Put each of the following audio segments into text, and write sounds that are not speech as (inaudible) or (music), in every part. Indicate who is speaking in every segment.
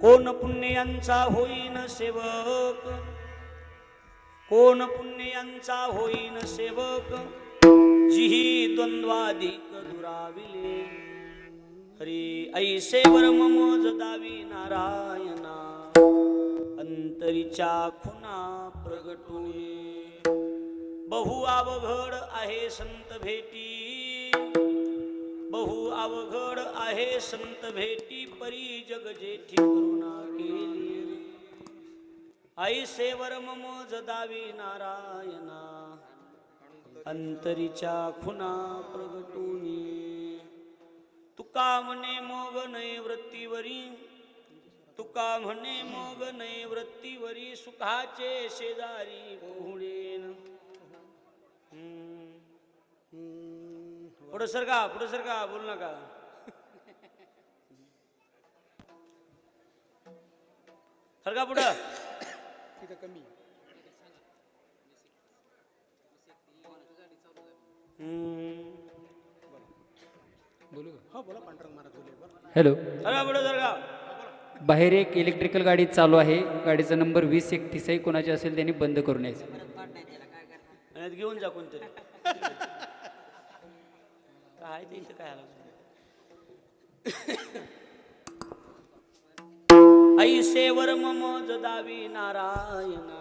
Speaker 1: कोण पुण्यांचा होईन सेवक? कोण पुण्यांचा होईन सेवक? जिही द्वंद्वाधिक दुराविले. हरी ऐसे वर्म मोज दावी नारायणा. अंतरीच्या खुना प्रगटुने. बहु अवघड आहे संत भेटी. बहु अवघड आहे संत भेटी परी जग जेठी करुणा केली. आई सेवर ममोज जदावी नारायणा. अंतरीच्या खुना प्रगटुनी. तुका म्हणे मोग नये वृत्तीवरी. तुका म्हणे मोग नये वृत्तीवरी. सुखाचे शेजारी पोहणे. पुढं सरका पुढं सरका बोल नका. सरका पुढं?
Speaker 2: तिथं कमी.
Speaker 1: हम्म.
Speaker 2: बोलू का? हो बोला पांढरंग महाराज बोले. बरं
Speaker 3: हॅलो
Speaker 1: सरका पुढं सरका
Speaker 3: बाहेर एक इलेक्ट्रिकल गाडी चालू आहे. गाडीचा नंबर वीस एकतीस आहे. कोणाची असेल त्यांनी बंद करून यायचं.
Speaker 1: घेऊन जा कोणतरी. काय ते इथं काय आलं? ऐसेवर ममोज दावी नारायणा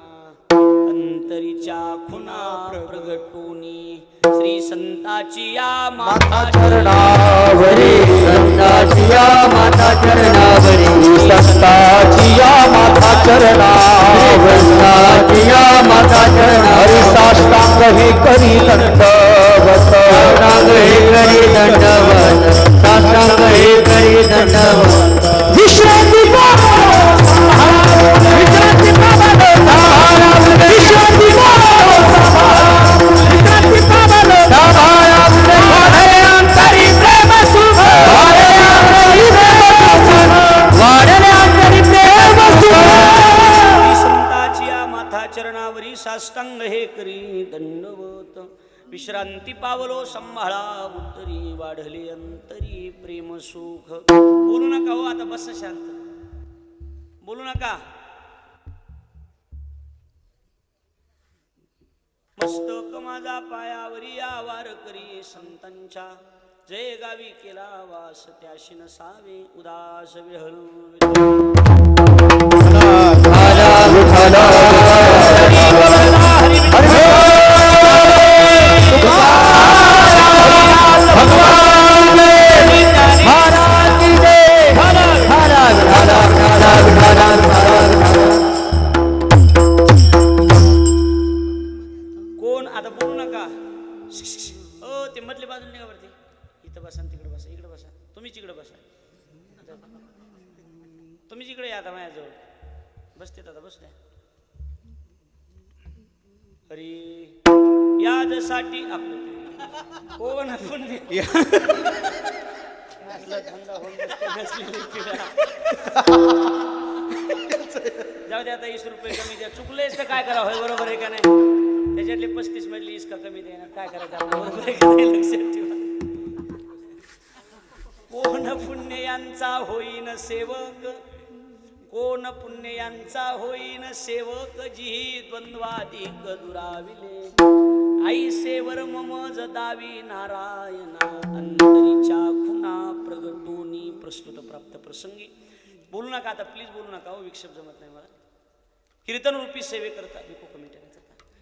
Speaker 1: अंतरीच्या खुना प्रगटुनी श्री संताची या माता
Speaker 4: चरणावरी संताचिया माता चरणावरी संताचिया माता चरणावरी
Speaker 1: बस शांत. बोलू नका. मस्तक माझा पायावरी आवार करी संतांच्या. जय गावी केला वास त्याशी नसावे उदास विहळू याजसाठी आपलं कोण पिढा. जाऊ दे आता वीस रुपये कमी द्या. चुकलेच तर काय करावं? होय बरोबर आहे का नाही? त्याच्यातले पस्तीस मधली इसका कमी देणार काय करायचं आपलं? बरोबर आहे का नाही? लक्षात ठेवा. कोण पुण्य यांचा होईन सेवक? कोण पुण्य यांचा होईन सेवक? जी द्वंद्वाधिक दुराविले. आई सेवर ममज दावी नारायणा अंतरीच्या खुना प्रगटोनी प्रस्तुत प्राप्त प्रसंगी. बोलू नका आता प्लीज बोलू नका हो विक्षेप जमत नाही मला. कीर्तन रूपी सेवे करता विको कमिटी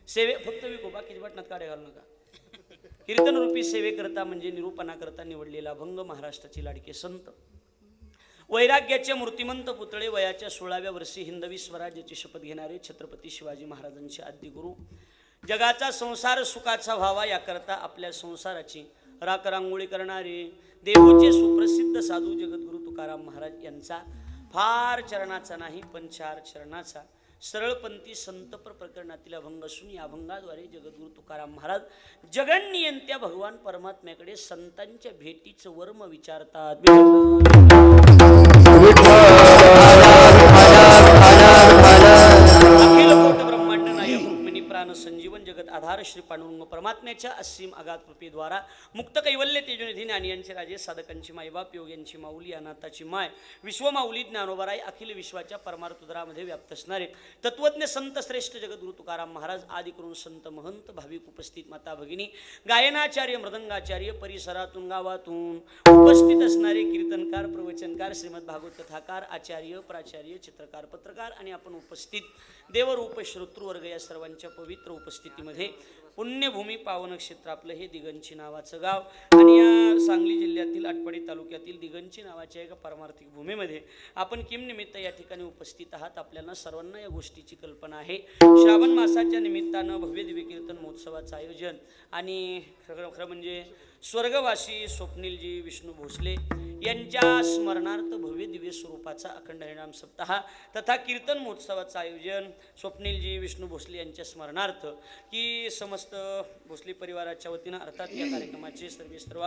Speaker 1: सेवे फक्त विको बाकीच्या बटनात काढे घालू नका. कीर्तन रूपी सेवे करता म्हणजे निरूपणा करता निवडलेला भंग महाराष्ट्राची लाडके संत. वैराग्याचे मूर्तिमंत पुतळे वयाच्या सोळाव्या वर्षी हिंदवी स्वराज्याची शपथ घेणारे छत्रपती शिवाजी महाराजांचे आद्य गुरु जगाचा संसार सुखाचा व्हावा याकरता आपल्या संसाराची राखरांगोळी करणारे देहूचे सुप्रसिद्ध साधू जगद्गुरु तुकाराम महाराज यांचा फार चरणाचा नाही पण चार चरणाचा. सरळपंथी संतप्र प्रकरणातील अभंग असून या अभंगाद्वारे जगद्गुरु तुकाराम महाराज जगन्नियंत्या भगवान परमात्म्याकडे संतांच्या भेटीचं वर्म विचारतात. श्री पांडुरंग परमात्म्याच्या असीम आघात कृपेद्वारा मुक्त कैवल्य तेजोनिधी ज्ञानी यांचे राजे साधकांची मायबाप योग्यांची माऊली अनाथाची माय विश्वमाऊली ज्ञानोबराई अखिल विश्वाच्या परमार्थुदरामध्ये व्याप्त असणारे तत्वज्ञ संत श्रेष्ठ जगद्गुरु तुकाराम महाराज आदी करून संत महंत भाविक उपस्थित माता भगिनी गायनाचार्य मृदंगाचार्य परिसरातून गावातून उपस्थित असणारे कीर्तनकार प्रवचनकार श्रीमद भागवत कथाकार आचार्य प्राचार्य चित्रकार पत्रकार आणि आपण उपस्थित देवरूप श्रोतृवर्ग या सर्वांच्या पवित्र उपस्थितीमध्ये पुण्यभूमी पावन क्षेत्र आपलं हे दिगंची नावाचं गाव. आणि या सांगली जिल्ह्यातील आटपाडी तालुक्यातील दिगंची नावाच्या एका पारमार्थिक भूमीमध्ये आपण किमनिमित्त या ठिकाणी उपस्थित आहात. आपल्याला सर्वांना या गोष्टीची कल्पना आहे. श्रावण मासाच्या निमित्तानं भव्य देवी कीर्तन महोत्सवाचं आयोजन. आणि खरं खरं म्हणजे स्वर्गवासी स्वप्नीलजी विष्णू भोसले यांच्या स्मरणार्थ भव्य दिव्य स्वरूपाचा अखंड हरिणाम सप्ताह तथा कीर्तन महोत्सवाचं आयोजन स्वप्नीलजी विष्णू भोसले यांच्या स्मरणार्थ की समस्त भोसले परिवाराच्या वतीनं अर्थात या कार्यक्रमाचे सर्वे सर्व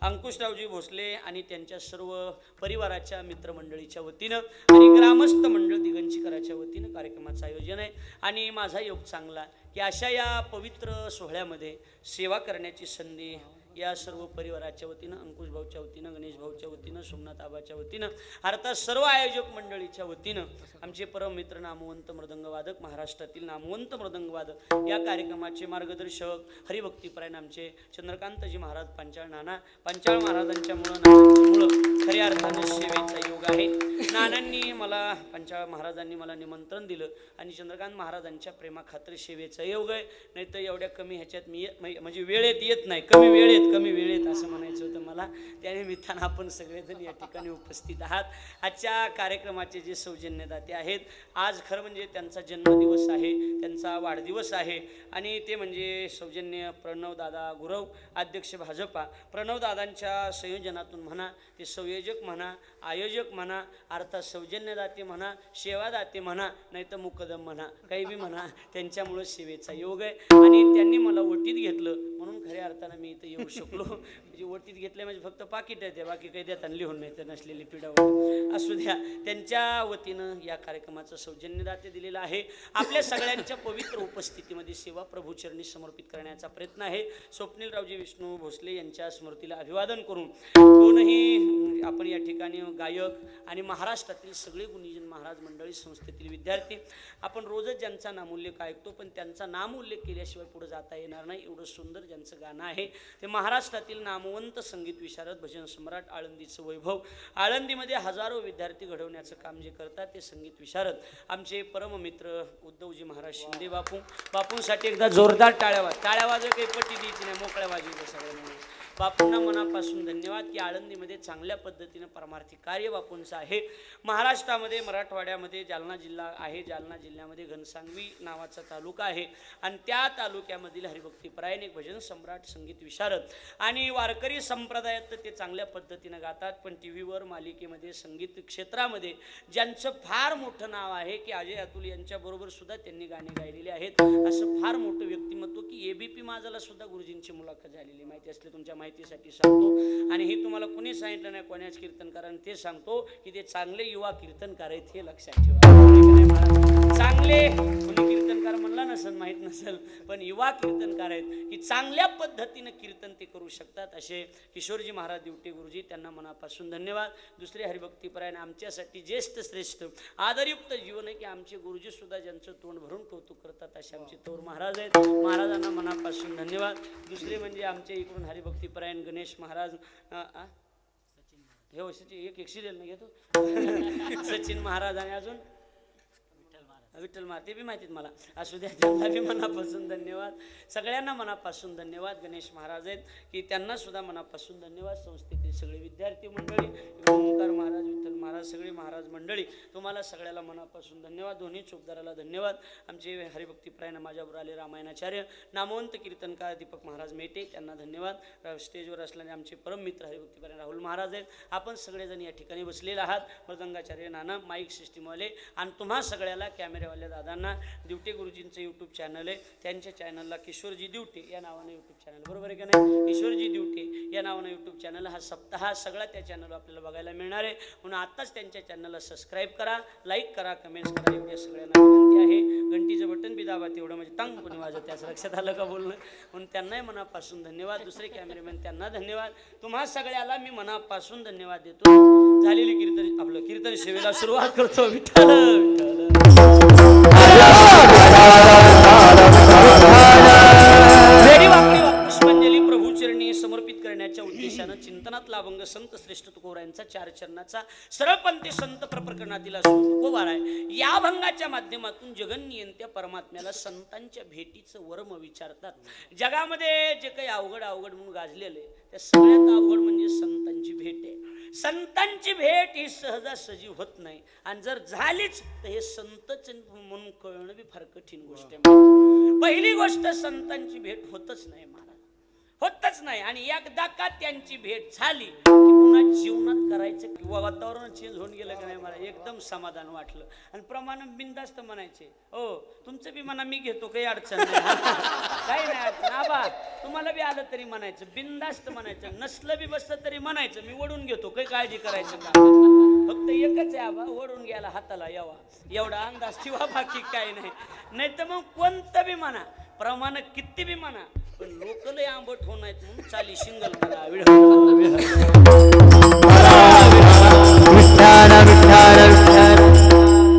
Speaker 1: अंकुशरावजी भोसले आणि त्यांच्या सर्व परिवाराच्या मित्रमंडळीच्या वतीनं आणि ग्रामस्थ मंडळ दिगंचीकराच्या वतीनं कार्यक्रमाचं आयोजन आहे. आणि माझा योग चांगला की अशा या पवित्र सोहळ्यामध्ये सेवा करण्याची संधी या सर्व परिवाराच्या वतीनं अंकुश भाऊच्या वतीनं गणेश भाऊच्या वतीनं सोमनाथ आबाच्या वतीनं अर्थात सर्व आयोजक मंडळीच्या वतीनं आमचे परम मित्र नामवंत मृदंगवादक महाराष्ट्रातील नामवंत मृदंगवादक या कार्यक्रमाचे मार्गदर्शक हरिभक्तीपरायण आमचे चंद्रकांतजी महाराज पांचाळ नाना पांचाळ महाराजांच्या मुळं नानांच्या मुळं खऱ्या अर्थानं सेवेचा योग आहे. नानांनी मला पंचाळ महाराजांनी मला निमंत्रण दिलं आणि चंद्रकांत महाराजांच्या प्रेमाखात्र सेवेचं योग आहे. नाही तर एवढ्या कमी ह्याच्यात मी येत- म्हणजे वेळेत येत नाही. कमी वेळेत कमी वेळेत असं म्हणायचं होतं मला. त्यानिमित्तानं आपण सगळेजण या ठिकाणी उपस्थित आहात. आजच्या कार्यक्रमाचे जे सौजन्यदाते आहेत आज खरं म्हणजे त्यांचा जन्मदिवस आहे त्यांचा वाढदिवस आहे. आणि ते म्हणजे सौजन्य प्रणवदादा गुरव अध्यक्ष भाजपा. प्रणवदादांच्या संयोजनातून म्हणा ते संयोजक म्हणा आयोजक म्हणा अर्थात सौजन्यदाते म्हणा सेवादाते म्हणा नाही तर मुकदम म्हणा काही बी म्हणा त्यांच्यामुळं सेवेचा योग आहे. आणि त्यांनी मला ओटीत घेतलं. म्हणून खऱ्या अर्थानं मी इथं येऊ शकलो. म्हणजे वरतीच घेतले म्हणजे फक्त पाकिट आहे ते. बाकी काही देताना लिहून नाही तर नसलेली पिढा असू द्या त्यांच्या वतीनं या कार्यक्रमाचं सौजन्यदाते दिलेलं आहे. आपल्या सगळ्यांच्या पवित्र उपस्थितीमध्ये सेवा प्रभूचरणी समर्पित करण्याचा प्रयत्न आहे. स्वप्नीलरावजी विष्णू भोसले यांच्या स्मृतीला अभिवादन करून दोनही म्हणजे आपण या ठिकाणी गायक आणि महाराष्ट्रातील सगळे गुणीजन महाराज मंडळी संस्थेतील विद्यार्थी आपण रोजच ज्यांचा नामोल्लेख ऐकतो पण त्यांचा नामोल्लेख केल्याशिवाय पुढे जाता येणार नाही. एवढं सुंदर ज्यांचं गाणं आहे ते महाराष्ट्रातील नामवंत संगीत विशारद भजन सम्राट आळंदीचं वैभव. आळंदीमध्ये हजारो विद्यार्थी घडवण्याचं काम जे करतात ते संगीत विशारद. आमचे परममित्र उद्धवजी महाराज शिंदे बापू. बापूंसाठी एकदा जोरदार टाळ्या वाज टाळ्या वाजव काही पट्टी द्यायची नाही मोकळ्या वाजवायच्या सगळ्यांना. बापूंना मनापासून धन्यवाद. की आळंदीमध्ये चांगल्या पद्धतीनं परमार्थी कार्य बापूंचं आहे. महाराष्ट्रामध्ये मराठवाड्यामध्ये जालना जिल्हा आहे. जालना जिल्ह्यामध्ये घनसांगवी नावाचा तालुका आहे. आणि त्या तालुक्यामधील हरिभक्तीपरायण एक भजन सम्राट संगीत विशारद आणि वारकरी संप्रदायात तर ते चांगल्या पद्धतीनं गातात. पण टी व्हीवर मालिकेमध्ये संगीत क्षेत्रामध्ये ज्यांचं फार मोठं नाव आहे की अजय अतुल यांच्याबरोबर सुद्धा त्यांनी गाणी गायलेली आहेत. असं फार मोठं व्यक्तिमत्व की ए बी पी माझाला सुद्धा गुरुजींची मुलाखत झालेली माहिती असली तुमच्या माहिती माहितीसाठी सांगतो. आणि हे तुम्हाला कुणी सांगितलं नाही कोण्याच कीर्तनकारांनी ते सांगतो की ते चांगले युवा कीर्तनकार आहेत हे लक्षात ठेवा. चांगले कोणी कीर्तनकार म्हणला नसेल माहीत नसेल पण युवा कीर्तनकार आहेत की चांगल्या पद्धतीनं कीर्तन ते करू शकतात. असे किशोरजी महाराज दिवटे गुरुजी त्यांना मनापासून धन्यवाद. दुसरे हरिभक्तीपरायण आमच्यासाठी ज्येष्ठ श्रेष्ठ आदरयुक्त जीवन आहे की आमचे गुरुजी सुद्धा ज्यांचं तोंड भरून कौतुक करतात असे आमचे थोर महाराज आहेत. महाराजांना मनापासून धन्यवाद. दुसरे म्हणजे आमचे इकडून हरिभक्तीपरायण गणेश महाराज हे हो सचिन एक एक सिरियल नाही घेतो. (laughs) सचिन महाराज आणि अजून? विठ्ठल मार ते बी माहितीत मला. असू द्या त्यांना बी मनापासून धन्यवाद. सगळ्यांना मनापासून धन्यवाद. गणेश महाराज आहेत की त्यांना सुद्धा मनापासून धन्यवाद. संस्थेतील सगळे विद्यार्थी मंडळी ओंकार महाराज महाराज मंडळी तुम्हाला सगळ्याला मनापासून धन्यवाद. दोन्ही चोपदाराला धन्यवाद. आमचे हरिभक्तीप्रायण माझ्यावर आले रामायणाचार्य. नामवंत कीर्तनकार दीपक महाराज मेटे त्यांना धन्यवाद. स्टेजवर असल्याने आमचे परम मित्र हरिभक्तीप्रायण राहुल महाराज आहेत. आपण सगळेजण या ठिकाणी बसलेले आहात. मृदंगाचार्य नाना माईक सिस्टीमवाले आणि तुम्हा सगळ्याला कॅमेऱ्यावाल्या दादांना दिवटे गुरुजींचं यूट्यूब चॅनल आहे. त्यांच्या चॅनलला किशोरजी दिवटे या नावानं यूट्यूब चॅनल बरोबर आहे का नाही? किशोरजी दिवटे या नावानं यूट्यूब चॅनल हा सप्ताह सगळा त्या चॅनलवर आपल्याला बघायला मिळणार आहे. म्हणून आत्ताच त्यांच्या चॅनल चॅनलला सबस्क्राईब करा लाईक करा कमेंट्स करा. एवढ्या सगळ्यांना विनंती आहे. घंटीचं बटन बी दाबा तेवढं म्हणजे टांग कोणी वाजत त्याचं लक्षात आलं का बोलणं? म्हणून त्यांनाही मनापासून धन्यवाद. दुसरे कॅमेरेमॅन त्यांना धन्यवाद. तुम्हा सगळ्याला मी मनापासून धन्यवाद देतो. झालेली कीर्तन आपलं कीर्तन सेवेला सुरुवात करतो. विठ्ठल विठ्ठल. चरणी समर्पित करण्याच्या उद्देशानं चिंतनात लाभंग संत श्रेष्ठ तुकोरायांचा चार चरणाचा सरळपंथी संत प्रकरणातील असून तुकोबार आहे या भंगाच्या माध्यमातून जगन्नियंत्या परमात्म्याला संतांच्या भेटीचं वर्म विचारतात. जगामध्ये जे काही अवघड अवघड म्हणून गाजलेले त्या सगळ्यात अवघड म्हणजे संतांची भेट आहे. संतांची भेट ही सहजासहजी होत नाही. आणि जर झालीच तर हे संत म्हणून कळणं बी फार कठीण गोष्ट आहे. पहिली गोष्ट संतांची भेट होतच नाही महाराज होतच नाही. आणि एकदा का त्यांची भेट झाली पुन्हा जीवनात करायचं किंवा वातावरण चेंज होऊन गेलं का नाही मला एकदम समाधान वाटलं. आणि प्रमाण बिंदास्त म्हणायचे हो तुमचं बी म्हणा मी घेतो काही अडचण (laughs) काही नाही अडचण. आबा तुम्हाला बी आलं तरी म्हणायचं बिंदास्त म्हणायचं नसलं बी बसलं तरी म्हणायचं मी ओढून घेतो काही काळजी करायचं का? फक्त एकच आहे आबा ओढून घ्यायला हाताला यावा. एवढा अंदाज ठेवा बाकी काही नाही. नाही तर मग कोणतं बी म्हणा प्रमाण किती बी म्हणा पण लोक लय आंबट होत नाहीत म्हणून चाली शिंगल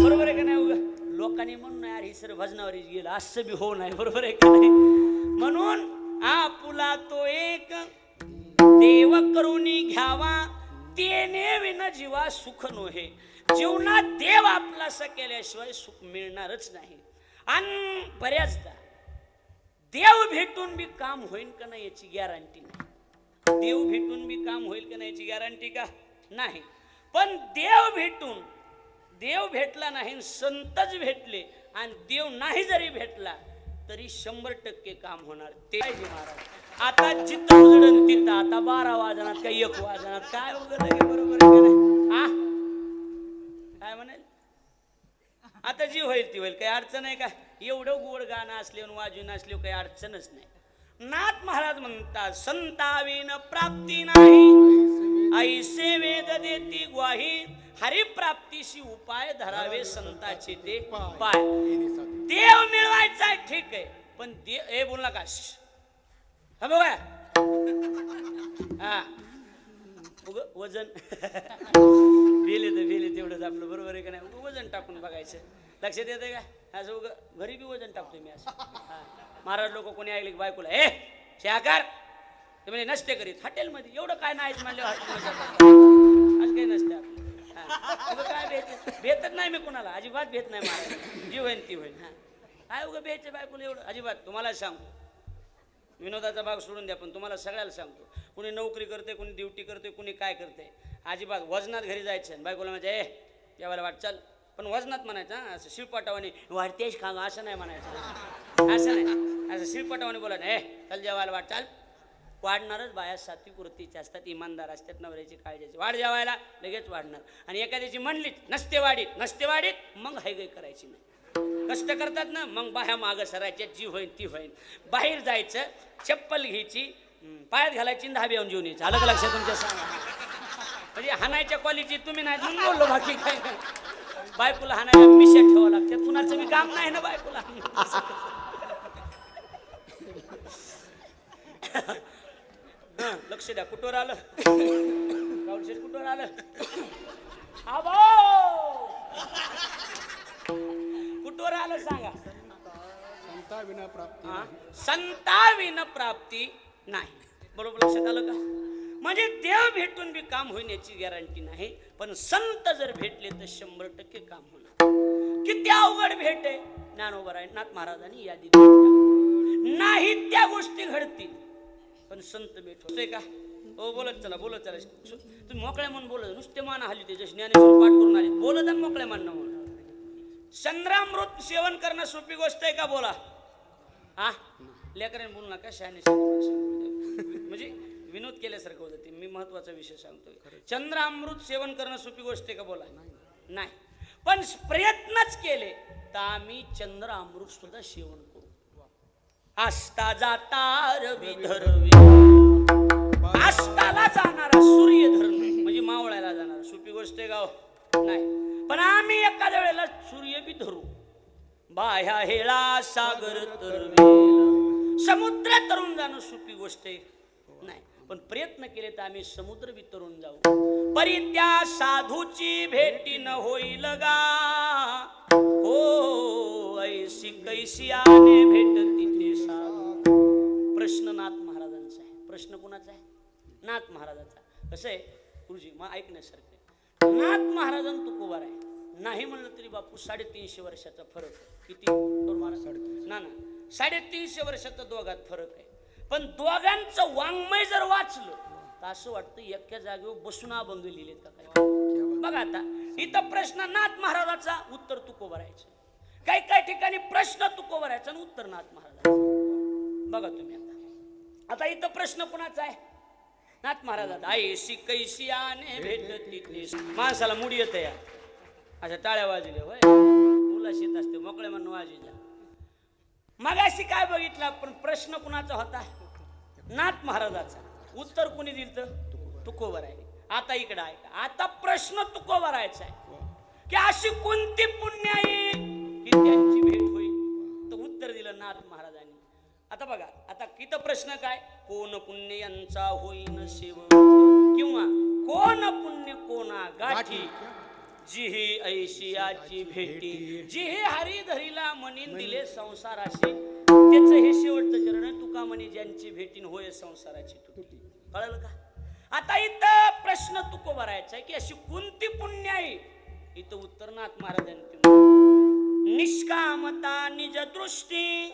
Speaker 1: बरोबर आहे का नाही उगा? लोकांनी म्हणून यार ही सर भजनावरीच गेलं. असं बी हो नाही बरोबर आहे का नाही? म्हणून आपुला तो एक देव करुणी घ्यावा. तेने विन जीवा सुख नोहे. जीवनात देव आपलासा केल्याशिवाय सुख मिळणारच नाही. आणि बऱ्याचदा देव भेटून बी काम होईल का नाही याची गॅरंटी नाही. देव भेटून बी काम होईल का नाही याची गॅरंटी का? नाही. पण देव भेटून देव भेटला नाही संतच भेटले आणि देव नाही जरी भेटला तरी शंभर टक्के काम होणार. ते महाराज. आता चित्त उजडन तिथं आता बारा वाजनात का एक वाजनात काय वगैरे बरोबर काय म्हणेल? आता जी होईल ती होईल काही अडचण आहे का? एवढं गोड गाणं असले वाजून असले काही अडचणच नाही. नाथ महाराज म्हणतात संतावीन प्राप्ती नाही. ऐसे वेद देती ग्वाही हरिप्राप्तीशी उपाय धरावे संताचे ते पाय. देव मिळवायचा आहे, ठीक आहे पण दे हे बोल नका. हा बघा हा. उग वजन. भेले वेल भेले एवढंच आपलं बरोबर आहे का नाही? उगं वजन टाकून बघायचं. लक्षात येतं का? असं उग घरी बी वजन टाकतोय मी असं. महाराज लोक कोणी ऐकले की बायकोला ए शाकार ते म्हणजे नसते करीत. हॉटेलमध्ये एवढं काय नाही म्हणलं आज काही नसते आपलं. हा. काय भेट भेटत नाही मी कुणाला. अजिबात भेट नाही महाराज. जी होईन ती होईन. हा. काय उगं भेटचं बायकोला एवढं? अजिबात. तुम्हाला सांगतो. विनोदाचा भाग सोडून द्या पण तुम्हाला सगळ्याला सांगतो. कुणी नोकरी करते कुणी ड्युटी करते कुणी काय करते. अजिबात वजनात घरी जायचं आणि बायकोला म्हणजे ए जेवायला वाट चल. पण वजनात म्हणायचं हां असं शिवपाटावाने वाढतेच खा असं नाही म्हणायचं. असं नाही. असं शिवपाटावाने बोलायचं ए चल जेवायला वाट चाल. वाढणारच बाया सात्विक वृत्तीचे असतात इमानदार असतात नवऱ्याची काळजीची. वाढ जेवायला लगेच वाढणार. आणि एखाद्याची म्हणलीच नसते वाढीत नसते वाढीत मग हायगाय करायची नाही. कष्ट करतात ना मग बाह्या मागं सरायच्या जी होईन ती होईन. बाहेर जायचं चप्पल घ्यायची पायात घालायची धाबी येऊन जेवून यायची अलग लक्षात तुमच्या सांगा? म्हणजे हाणायच्या क्वालिटी तुम्ही नाही म्हणून बोललो बाकी काय. बायकोला हाणायला मिशा ठेवावं लागते. कुणाचं बी काम नाही ना बायकोला लक्ष द्या कुठवर आलं? राहुल कुठवर आलं? आबो कुठवर आलं सांगा?
Speaker 2: संता विना प्राप्ती.
Speaker 1: हा? संताविन प्राप्ती. नाही. बरोबर लक्षात आलं का? म्हणजे देव भेटून बी काम होईन याची गॅरंटी नाही पण संत जर भेटले तर शंभर टक्के काम होणार. किती अवघड भेट आहे. ज्ञानोबा नाथ महाराजांनी यादी दिली. नाही त्या गोष्टी घडतील पण संत भेट होते का? हो बोलत चला बोलत चला. तुम्ही मोकळ्या म्हणून बोलत नुसते मान हल्ली ते जसे ज्ञानेश्वर पाठ करून आले. बोलत आणि मोकळ्या मान म्हणून संग्रामृत सेवन करणं सोपी गोष्ट आहे का? बोला. हा? लेकरांनी बोलू नका शहाणे. म्हणजे विनोद केल्यासारखं होतं ते. मी महत्त्वाचा विषय सांगतोय. चंद्र अमृत सेवन करणं सोपी गोष्ट आहे का बोला? नाही. पण प्रयत्नच केले तर आम्ही चंद्र अमृत सुद्धा सेवन करू. आस्ता जाता रवी धरवी आस्ताला जाणारा सूर्य धरण म्हणजे मावळायला जाणारा. सोपी गोष्ट आहे गाव हो? नाही. पण आम्ही एखाद्या वेळेला सूर्य बी धरू. बाह्या हेळा सागर तरवेल समुद्र तरुण जाणं सोपी गोष्ट आहे. नाही पण प्रयत्न केले तर आम्ही समुद्र बी तरुण जाऊ. परी त्या साधूची भेटी न होईल गा. हो ऐशी कैसी आने भेट तिथे साधू. प्रश्न नाथ महाराजांचा आहे. प्रश्न कोणाचा आहे? नाथ महाराजाचा. कसं आहे? गुरुजी मग ऐकण्यासारखं नाथ महाराजां तुकोबार आहे. नाही म्हणलं तरी बापू साडेतीनशे वर्षाचा फरक. किती? ना ना. साडेतीनशे वर्षाचा दोघात फरक आहे. पण दोघांचं वाङ्मय जर वाचलं तर असं वाटतं एक्या जागेवर बसून अभंग लिहिलेत का काय? बघा आता इथं प्रश्न नाथ महाराजाचा उत्तर तुकोबरायचं काही काही ठिकाणी प्रश्न तुकोबरायचा आणि उत्तर नाथ महाराजाचं. बघा तुम्ही आता. आता इथं प्रश्न कुणाचा आहे? नाथ महाराजात आईशी कैशी आने भेटती ते. माणसाला मुडी येत या. अशा टाळ्या वाजल्या होय. उल्हास येत असते मोकळे म्हणून वाजल्या मगाशी काय बघितलं? पण प्रश्न कुणाचा होता? नाथ महाराजाचा. उत्तर कुणी दिलं तर तुकोबर आहे. आता इकडं आहे आता प्रश्न तुकोबरायचा आहे. की अशी कोणती पुण्य आहे की त्यांची भेट होईल? तर उत्तर दिलं नाथ महाराजांनी. आता बघा आता किती प्रश्न काय? कोण पुण्य यांचा होईन सेवा किंवा कोण पुण्य कोणा गाठी जी ही ऐशियाची भेटी. जी हे हरी धरीला म्हणीन. दिले संसाराशी. त्याचं हे शेवटचं चरण आहे, तुका म्हणे ज्यांची भेटीन होय संसाराची तुटी. कळलं का? आता इथं प्रश्न तुको भरायचा आहे की अशी कोणती पुण्य आहे इथं उत्तर नाथ महाराजांनी दिलं. निष्कामता निज दृष्टी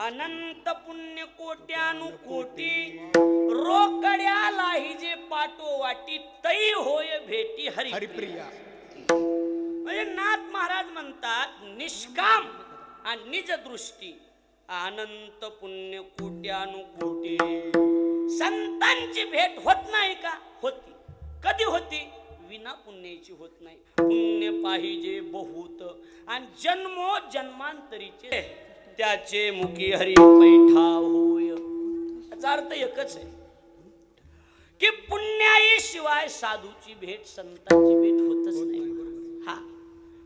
Speaker 1: अनंत पुण्य कोट्यानुकोटी रोकड्यालाही जे पाठो वाटी तई होय भेटी हरी
Speaker 2: हरिप्रिया.
Speaker 1: म्हणजे नाथ महाराज म्हणतात निष्काम आणि निज दृष्टी अनंत पुण्य कोट्यानुकोटी संतांची भेट होत नाही का? होती. कधी होती? विना पुण्याची होत नाही. पुण्य पाहिजे बहुत. आणि जन्मो जन्मांतरीचे. त्याचे मुखी हरी पैठा होय. याचा अर्थ एकच आहे. की पुण्याई शिवाय साधूची भेट संतांची भेट होतच नाही. हा.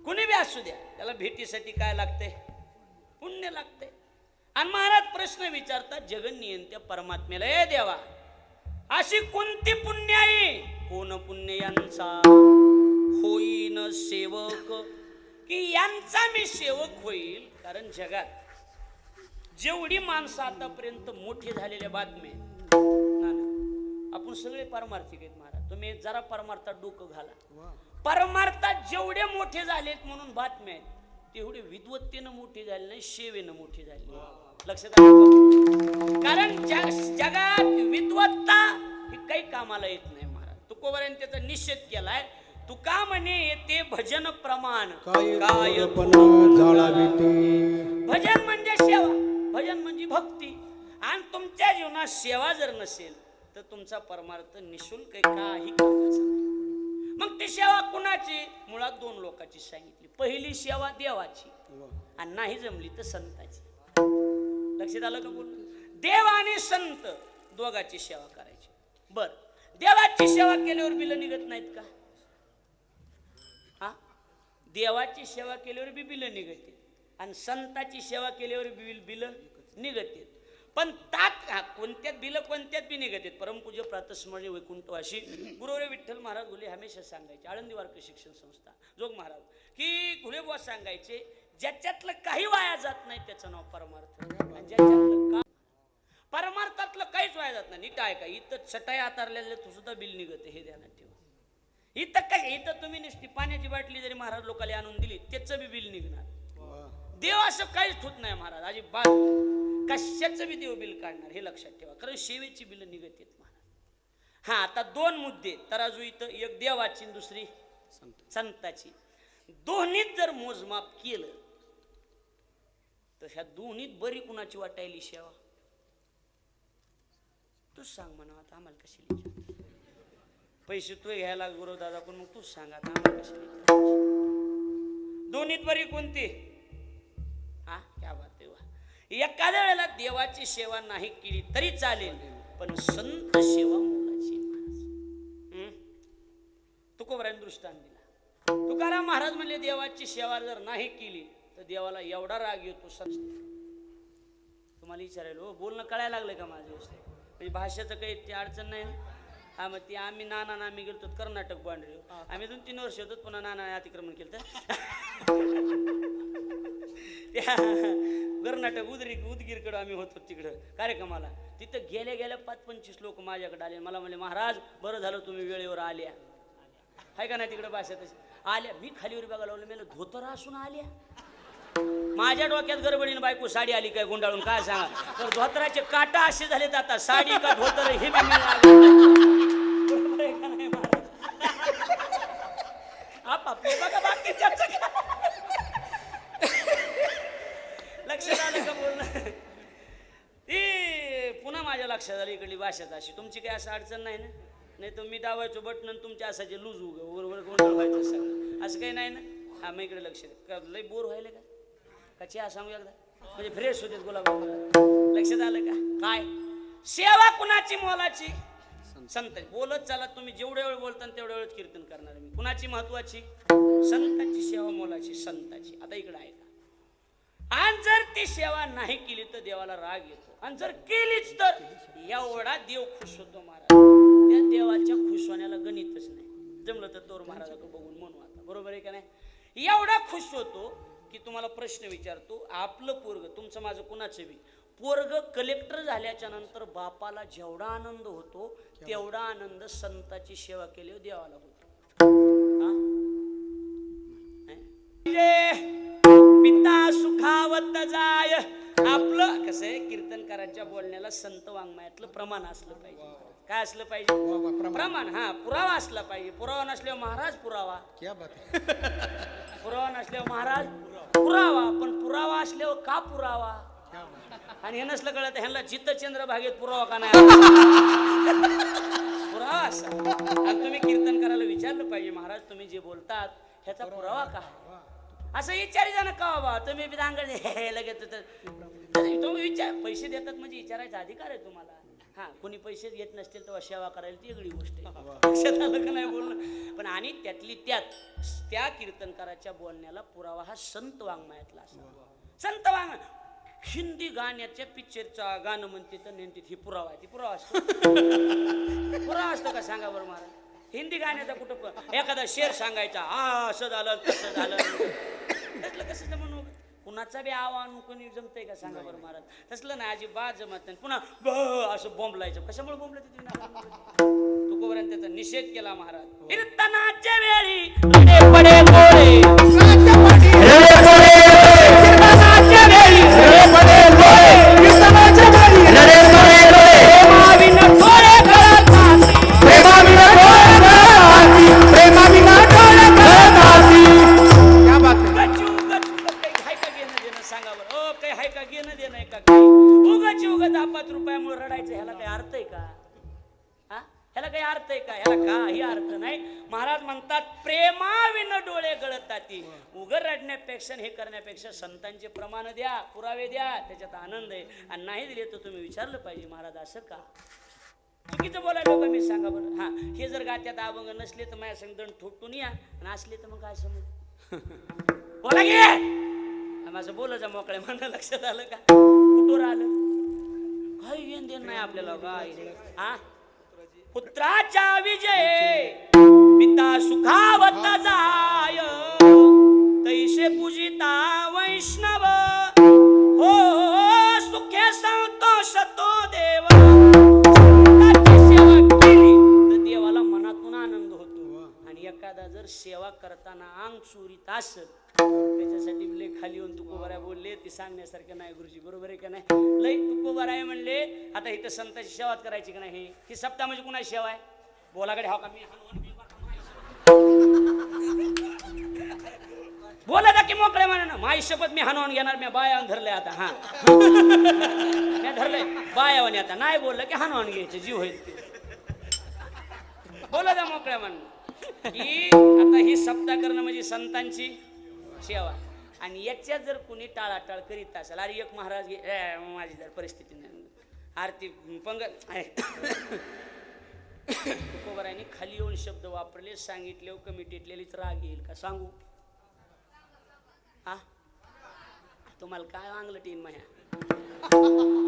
Speaker 1: कुणी बी असू द्या त्याला भेटीसाठी काय लागते पुण्य लागते आणि महाराज प्रश्न विचारतात जगन नियंत्या परमात्म्याला ए देवा अशी कोणती पुण्याई? आहे कोण पुण्य यांचा? होईन सेवक. की यांचा मी सेवक होईल? कारण जगात जेवढी माणसं आतापर्यंत मोठी झालेल्या बातम्या ना ना आपण सगळे परमार्थिक आहेत महाराज. तुम्ही जरा परमार्थात डोकं घाला. परमार्थात जेवढे मोठे झालेत म्हणून बातम्या आहेत तेवढे विद्वत्तेनं मोठी झाली नाही सेवेनं मोठी झाली लक्षात? कारण जग- जगात विद्वत्ता ही काही कामाला येत नाही महाराज. तुकोबऱ्याने त्याचा निषेध केलाय तुका म्हणे येते भजन प्रमाण.
Speaker 2: काय
Speaker 1: भजन म्हणजे सेवा. भजन म्हणजे भक्ती. आणि तुमच्या जीवनात सेवा जर नसेल तर तुमचा परमार्थ निशुल्क आहे काही मग ती सेवा कुणाची? मुळात दोन लोकांची सांगितली. पहिली सेवा देवाची. आणि नाही जमली तर संताची. लक्षात आलं का बोल? देव आणि संत दोघाची सेवा करायची. बर. देवाची सेवा केल्यावर बिलं निघत नाहीत का? हा? देवाची सेवा केल्यावर बी बिलं निघते आणि संताची सेवा केल्यावर बिल बिलं निघतील पण तात कोणत्यात बिलं कोणत्यात बी निघतात. परमपूज्य प्रातस्मरणी वैकुंठवाशी गुरुवरे विठ्ठल महाराज घुले हमेशा सांगायचे आळंदी वारकरी शिक्षण संस्था जोग महाराज की घुलेबुवा सांगायचे ज्याच्यातलं काही वाया जात नाही त्याचं नाव परमार्थ. ज्याच्यातलं का परमार्थातलं काहीच वाया जात नाही. नीट आहे का इथं चटाई आतारलेलं तू सुद्धा बिल निघते हे ध्यानात ठेवा. इथं काय इथं तुम्ही नुसती पाण्याची बाटली जरी महाराज लोकांना आणून दिली त्याचं बी बिल निघणार. देव असं काहीच होत नाही महाराज. अजिबात. कशाचं बी देव बिल काढणार हे लक्षात ठेवा. कारण सेवेची बिल निघत आहेत महाराज. हा आता दोन मुद्दे तराजू इथं एक देवाची दुसरी संताची. दोन्हीत जर मोजमाप केलं तर ह्या दोन्हीत बरी कुणाची वाटायली सेवा तूच सांग म्हणा आता आम्हाला कशी विचारते पैसे तू घ्यायला गुरु दादा पण मग तूच सांग आता आम्हाला कशी विचारते दोन्हीत बरी कोणती? एखाद्या वेळेला देवाची सेवा नाही केली तरी चालेल पण संत सेवा मोलाची? तुकोबराने दृष्टांत दिला. तुकाराम महाराज म्हणले देवाची सेवा जर नाही केली तर देवाला एवढा राग येतो सच तुम्हाला विचारायला हो बोलणं कळायला लागलं का माझं गोष्ट? म्हणजे भाषेचं काही ती अडचण नाही हा मग ती आम्ही नाना ना आम्ही गेलो कर्नाटक बांधले आम्ही दोन तीन वर्ष होतो पुन्हा नाना अतिक्रमण केलं (laughs) (laughs) त्या कर्नाटक उदरी उदगीरकडं आम्ही होतो तिकडं कार्यक्रमाला. तिथं गेल्या गेल्या पाच पंचवीस लोक माझ्याकडे आले. मला म्हणले महाराज बरं झालं तुम्ही वेळेवर आल्या. आहे का नाही तिकडे भाषा तशी? आल्या. मी खालीवर बघायला लावलं. मी धोतर असून आल्या. माझ्या डोक्यात गडबडीनं बायको साडी आली काय गुंडाळून काय सांगा? तर धोतराचे काटा असे झालेत आता. साडी का धोतर हे का नाही आपापले बघा बाकीच्याचं काय. लक्षात आलं का बोलणं ती पुन्हा माझ्या लक्षात आली इकडली भाषाच अशी. तुमची काही असं अडचण नाही ना? नाही तर मी दावायचो बटन आणि तुमच्या असायचे लूज उग वर गोंधळ व्हायचं सगळं असं? काही नाही ना? हा मग इकडे लक्ष दे. का लई बोर व्हायला का? का चहा सांगू एकदा? म्हणजे फ्रेश होते गुलाब लक्षात आलं का? काय? सेवा कुणाची मोलाची? संत. बोलत चला तुम्ही जेवढ्या वेळ बोलता तेवढ्या वेळच कीर्तन करणार मी. कुणाची महत्वाची? संतांची सेवा मोलाची संताची. आता इकडे आहे आणि जर ती सेवा नाही केली तर देवाला राग येतो. आणि जर केलीच तर एवढा देव खुश होतो महाराज. त्या देवाच्या खुश होण्याला गणितच नाही. जमलं तर तोर महाराजाकडे बघून म्हणू आता. बरोबर आहे का नाही? एवढा खुश होतो की तुम्हाला प्रश्न विचारतो. आपलं पोरग तुमचं माझं कुणाचं बी? पोरग कलेक्टर झाल्याच्यानंतर बापाला जेवढा आनंद होतो तेवढा आनंद संताची सेवा केली देवाला होतो. पिता सुखावत जाय. आपलं कसं आहे कीर्तनकारांच्या बोलण्याला संत वाङ्मयातलं प्रमाण असलं पाहिजे. काय असलं पाहिजे? प्रमाण. हा पुरावा असला पाहिजे. पुरावा नसल्यावर महाराज पुरावा.
Speaker 2: क्या बात
Speaker 1: पुरावा नसल्यावर महाराज पुरावा पण पुरावा असल्यावर का पुरावा? आणि हे नसलं कळत ह्यांना चित्तचंद्र भागेत पुरावा का नाही पुरावा असा. आणि तुम्ही कीर्तन करायला विचारलं पाहिजे महाराज तुम्ही जे बोलतात ह्याचा पुरावा काय? असं विचारी जा ना का बाबा तुम्ही बी दांगड (laughs) हे लगेच तर- तर तुम्ही विचार पैसे देतात म्हणजे विचारायचा अधिकार आहे तुम्हाला. हा कोणी पैसे घेत नसतील तेव्हा सेवा करायला ती वेगळी गोष्ट आहे. (laughs) लक्षात आलं का नाही बोलणं? पण आणि त्यातली त्यात त्या कीर्तनकाराच्या बोलण्याला पुरावा हा संत वाङ्मयातला असा. संत वाङ्मय हिंदी गाण्याच्या पिक्चरचा गाणं म्हणते तर नेमते ही पुरावा आहे. ती पुरावा असतो. (laughs) पुरावा असतो का? सांगा बरं महाराज. हिंदी गाण्याचा कुठं एखादा शेर सांगायचा हा असं झालं तसं झालं. तसलं कसं जमून कुणाचा बी आव्हान कोणी जमतंय का? सांगा बरं महाराज. तसलं ना अजिबात जमत नाही. पुन्हा ब असं बोंबलायचं. कशामुळे बोंबलं तुम्ही? तुकोबऱ्याने त्याचा निषेध केला महाराज. कीर्तनाच्या वेळी पडे पाच रडायचं ह्याला काही अर्थ आहे का? हा? ह्याला काही अर्थ आहे का? ह्याला काही अर्थ नाही. महाराज म्हणतात प्रेमाविन डोळे गळतात. उघड रडण्यापेक्षा हे करण्यापेक्षा संतांचे प्रमाण द्या पुरावे द्या त्याच्यात आनंद आहे. आणि नाही दिले तर तुम्ही विचारलं पाहिजे महाराज असं का? चुकीचं बोलायला का मी सांगा बरं. हा हे जर गात्यात अभंग नसले तर माझ्या संगदण दंड या. आणि असले तर मग काय समज? बोला गे हा, माझं बोलायचं मोकळ्या म्हणणं लक्षात आलं का? कुठं आलं देण नाही आपल्याला काय? हा? पुत्राच्या विजय. पिता सुखावत जाय. तैसे पूजिता वैष्णव. हो सुखे संतोष तो देव सेवा केली तर देवाला मनातून आनंद होतो. आणि एखादा जर सेवा करताना अंग चोरीत असेल लय खाली येऊन तुकोबाराय बोलले ते सांगण्यासारखं नाही गुरुजी बरोबर आहे का नाही? लय तुकोबाराय म्हणले आता इथं संतांची सेवा करायची का नाही? ही सप्ताह म्हणजे कुणाची सेवा आहे? बोलाकडे हा हो का? मी हनुमान बोला का की मोकळे म्हणा ना माई शपथ मी हनुमान घेणार मी बायावर धरले आता हा. मी धरले बायावाने आता. नाही बोललं की हनुमान घ्यायचे जीव होईल बोला द्या मोकळ्या म्हणणं की आता ही सप्ताह करणं म्हणजे संतांची सेवा. आणि याच्यात जर कुणी टाळाटाळ करीत असेल अरे एक महाराज माझी जर परिस्थिती नाही. आरती पंग आहे. तुकोबरायांनी खाली येऊन शब्द वापरले सांगितले हो, कमिटीतलेलीच राग येईल का? सांगू? हा? तुम्हाला काय अंगलट येईन माया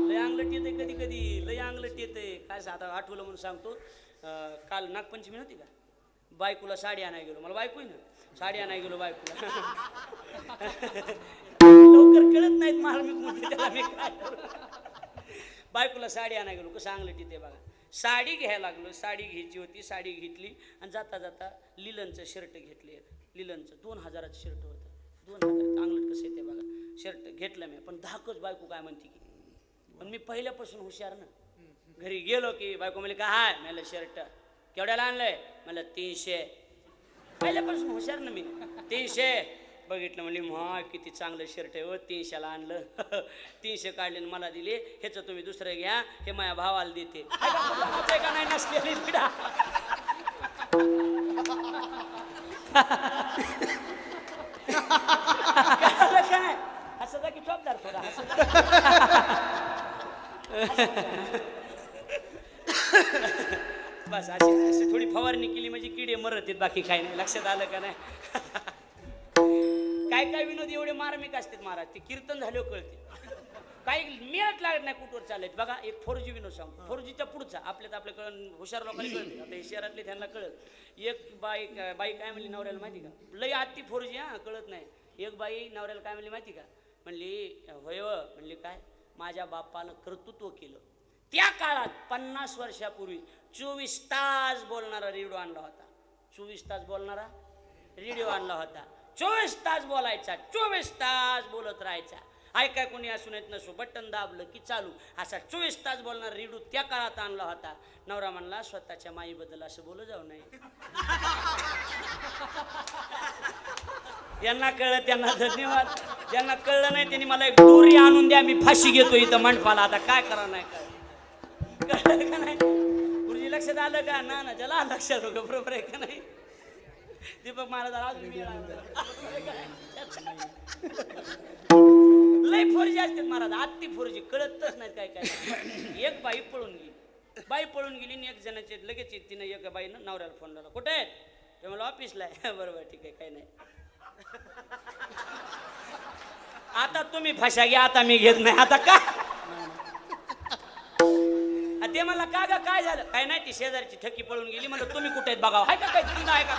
Speaker 1: लय अंगलट येते कधी कधी लय अंगलट येते काय सा- आता आठवलं म्हणून सांगतो. काल नागपंचमी नव्हती का? बायकोला साडी आणाय गेलो. मला बायको ना. साडी आणाय गेलो बायकोला. लवकर कळत नाहीत मला मी काय बायकोला साडी आणाय गेलो. कसं अंगलट येते बघा. साडी घ्यायला लागलो. साडी घ्यायची होती. साडी घेतली. आणि जाता जाता लिलनचं शर्ट घेतले. लिलनचं दोन हजाराचं शर्ट होतं. दोन हजार चांगलं कसं येते बघा. शर्ट घेतलं मी. पण धाकच बायको काय म्हणते की? पण मी पहिल्यापासून हुशार ना. घरी गेलो की बायको म्हणले काय? हाय मला शर्ट केवढ्याला आणलंय? म्हणलं तीनशे. पहिल्यापासून हुशार ना मी. तीनशे. बघितलं म्हणली मा किती चांगलं शर्ट आहे व तीनशेला आणलं. (laughs) तीनशे काढले मला दिले ह्याचं तुम्ही दुसरं घ्या हे माझ्या भावाला देते. (laughs) का नाही नसलेली पिढा काय (laughs) असं जा की जबाबदार थोडा बस अशी अशी थोडी फवारणी केली म्हणजे किडे मरत आहेत बाकी काही नाही. लक्षात आलं का नाही? (laughs) काय काय विनोद एवढे मार्मिक असतात महाराज? ते कीर्तन झाले कळते. काही मिळत लागत नाही कुठवर चालत. बघा एक फोर जी विनोद सांग. फोर जीच्या पुढचा. आपल्यात आपल्या कळण हुशार लोकांना कळत. आता शहरातले त्यांना कळत एक बाई बाई काय म्हणली नवऱ्याला माहिती का? लई आत्ती फोर जी हा कळत नाही. एक बाई नवऱ्याला काय म्हणली माहिती का? म्हणली होय व. म्हणली काय? माझ्या बापानं कर्तृत्व केलं. त्या काळात पन्नास वर्षापूर्वी चोवीस तास बोलणारा रेडिओ आणला होता. चोवीस तास बोलणारा रेडिओ आणला होता. चोवीस तास बोलायचा चोवीस तास बोलत राहायचा. ऐकाय कोणी असून येत नसो बटन दाबलं की चालू. असा चोवीस तास बोलणारा रेडिओ त्या काळात आणला होता. नवरा म्हणला स्वतःच्या माईबद्दल असं बोलू जाऊ नये. यांना कळलं त्यांना धन्यवाद. ज्यांना कळलं नाही त्यांनी मला एक दोरी आणून द्या मी फाशी घेतो इथं मंडपाला. आता काय करा नाही काय कळलं का नाही गुरुजी लक्षात आलं का? ना ना चला लक्षात होतं बरोबर आहे का नाही? दीपक महाराज अजून वेळ लय फोरजी असतात महाराज आत्ती फोरजी कळतच नाही काय काय. एक बाई पळून गेली. बाई पळून गेली आणि एक जणाचे लगेच तिनं एक बाईनं नवऱ्याला फोन लावला. कुठे आहेत? ते मला ऑफिसला आहे. (laughs) बरोबर ठीक आहे काय नाही. आता तुम्ही फशा घ्या आता मी घेत नाही. आता का? ते मला का ग काय झालं? काय नाही ती शेजारची ठकी पळून गेली. म्हणलं तुम्ही कुठे आहेत? बघा. आहे का काही तुम्ही नाही का?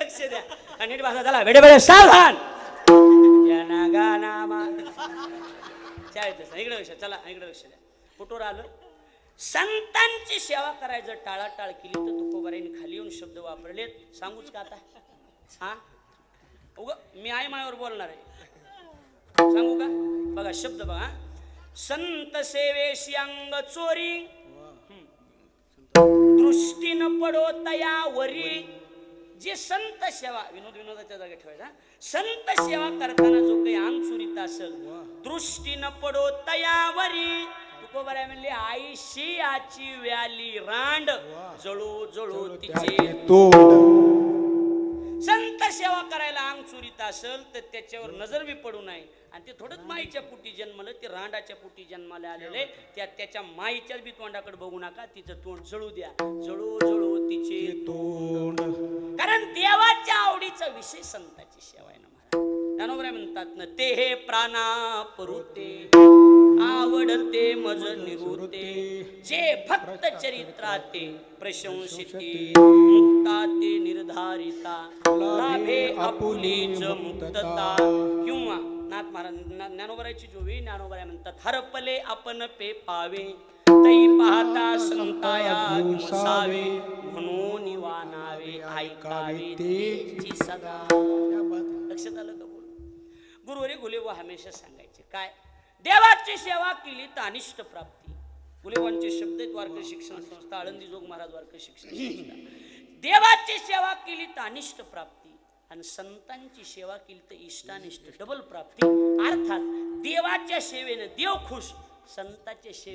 Speaker 1: लक्ष द्या. आणि भाषा झाला बेडे बेडे सावधान. जना गाना मा चाळीतच इकडे लक्ष चला इकडे लक्ष द्या. कुठवर आलो? संतांची सेवा करायचं टाळाटाळ केली तर तुकोबाराईने खाली येऊन शब्द वापरलेत. सांगूच का आता? हा? उग मी आई मायावर बोलणार आहे. सांगू का? बघा शब्द बघा संत सेवेशी अंग चोरी. दृष्टी न पडो तयावरी जे संत सेवा विनोद विनोदाच्या जागी ठेवायचा संत सेवा करताना जो काही अंग चुरीत असेल दृष्टी न पडो तयावरी तुकोबराय म्हणले आईशी आची व्याली रांड. जळू जळू तिचे
Speaker 2: तोंड.
Speaker 1: संत सेवा करायला अंग चुरीत असेल तर त्याच्यावर नजर बी पडू नये. आणि ते थोडंच माईच्या पोटी जन्मलं ते रांडाच्या पोटी जन्माला आलेले. त्या त्याच्या माईच्या बी तोंडाकडे बघू नका तिचं तोंड जळू द्या. जळू जळू तिचे
Speaker 2: तोंड.
Speaker 1: कारण देवाच्या आवडीचा विषय संताची सेवा आहे ना. ज्ञानोबराय म्हणतात ना ते हे प्राणा परुते आवडते मज निरुते. जे भक्त चरित्राते प्रशंसिते. मुक्ताते निर्धारिता. लाभे आपुलीच मुक्तता. किंवा नाथ महाराज ज्ञा- ज्ञानोबरायची जोवी ज्ञानोबराय म्हणतात हरपले आपण पे पावे. तै पाहता संताया विमसावे म्हणून वानावे ऐकावे तेची सदा. लक्षात आलं का गुरुवारी गुलेबा हमेशा सांगायचे. काय? देवाची सेवा केली तर अनिष्ट प्राप्ती. गुलेबांचे शब्द आहेत वारकरी शिक्षण संस्था आळंदी जोग महाराज वारकरी शिक्षण संस्था. देवाची सेवा केली तर अनिष्ट प्राप्ती. आणि संतांची सेवा केली तर इष्टानिष्ट डबल प्राप्ती. अर्थात देवाच्या सेवेने देव खुश संताच्या सेवे